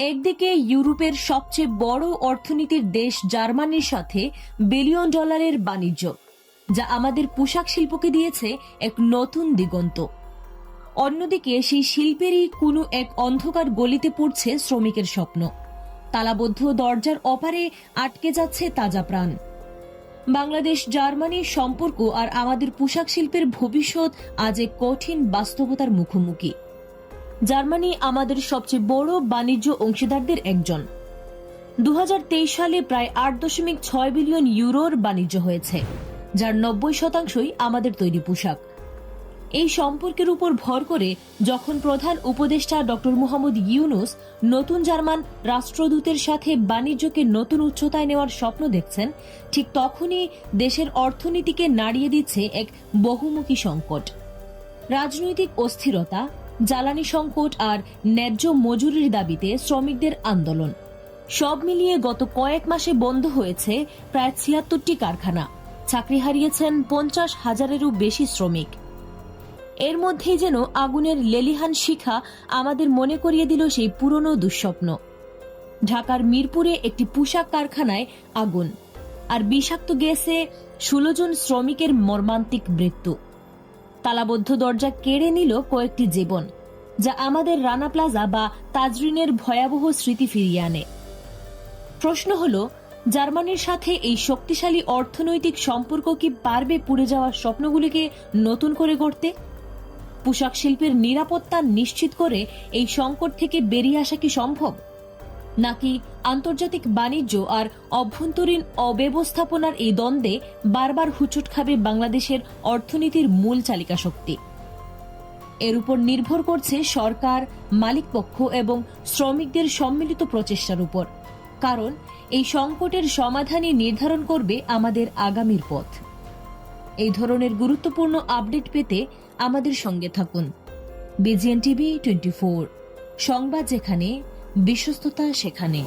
একদিকে ইউরোপের সবচেয়ে বড় অর্থনীতির দেশ জার্মানির সাথে বিলিয়ন ডলারের বাণিজ্য, যা আমাদের পোশাক শিল্পকে দিয়েছে এক নতুন দিগন্ত। অন্যদিকে সেই শিল্পেরই কোনো এক অন্ধকার গলিতে পড়ছে শ্রমিকের স্বপ্ন। তালাবদ্ধ দরজার অপারে আটকে যাচ্ছে তাজা প্রাণ। বাংলাদেশ জার্মানির সম্পর্ক আর আমাদের পোশাক শিল্পের ভবিষ্যৎ আজ এক কঠিন বাস্তবতার মুখোমুখি। জার্মানি আমাদের সবচেয়ে বড় বাণিজ্য অংশীদারদের একজন। দু হাজার তেইশ সালে প্রায় আট দশমিক ছয় বিলিয়ন ইউরোর বাণিজ্য হয়েছে, যার নব্বই শতাংশই আমাদের তৈরি পোশাক। এই সম্পর্কের উপর ভর করে যখন প্রধান উপদেষ্টা ডক্টর মোহাম্মদ ইউনুস নতুন জার্মান রাষ্ট্রদূতের সাথে বাণিজ্যকে নতুন উচ্চতায় নেওয়ার স্বপ্ন দেখছেন, ঠিক তখনই দেশের অর্থনীতিকে নাড়িয়ে দিচ্ছে এক বহুমুখী সংকট। রাজনৈতিক অস্থিরতা জ্বালানি সংকট আর ন্যায্য মজুরির দাবিতে শ্রমিকদের আন্দোলন। সব মিলিয়ে গত কয়েক মাসে বন্ধ হয়েছে প্রায় ছিয়াত্তরটি কারখানা। চাকরি হারিয়েছেন পঞ্চাশ হাজারেরও বেশি শ্রমিক। এর মধ্যেই যেন আগুনের লেলিহান শিখা আমাদের মনে করিয়ে দিল সেই পুরনো দুঃস্বপ্ন। ঢাকার মিরপুরে একটি পোশাক কারখানায় আগুন। আর বিষাক্ত গ্যাসে ষোলো জন শ্রমিকের মর্মান্তিক মৃত্যু। তালাবদ্ধ দরজা কেড়ে নিল কয়েকটি জীবন, যা আমাদের রানা প্লাজা বা তাজরিনের ভয়াবহ স্মৃতি ফিরিয়ে আনে। প্রশ্ন হল, জার্মানির সাথে এই শক্তিশালী অর্থনৈতিক সম্পর্ক কি পারবে পুড়ে যাওয়া স্বপ্নগুলিকে নতুন করে গড়তে? পোশাক শিল্পের নিরাপত্তা নিশ্চিত করে এই সংকট থেকে বেরিয়ে আসা কি সম্ভব? নাকি আন্তর্জাতিক বাণিজ্য আর অভ্যন্তরীণ অব্যবস্থাপনার এই দ্বন্দ্বে বারবার হুচট খাবে বাংলাদেশের অর্থনীতির মূল চালিকা শক্তি। এর উপর নির্ভর করছে সরকার মালিকপক্ষ এবং শ্রমিকদের সম্মিলিত প্রচেষ্টার উপর। কারণ এই সংকটের সমাধানই নির্ধারণ করবে আমাদের আগামীর পথ। এই ধরনের গুরুত্বপূর্ণ আপডেট পেতে আমাদের সঙ্গে থাকুন। বিজিএন টিভি টোয়েন্টি সংবাদ যেখানে বিশ্বস্ততা সেখানে।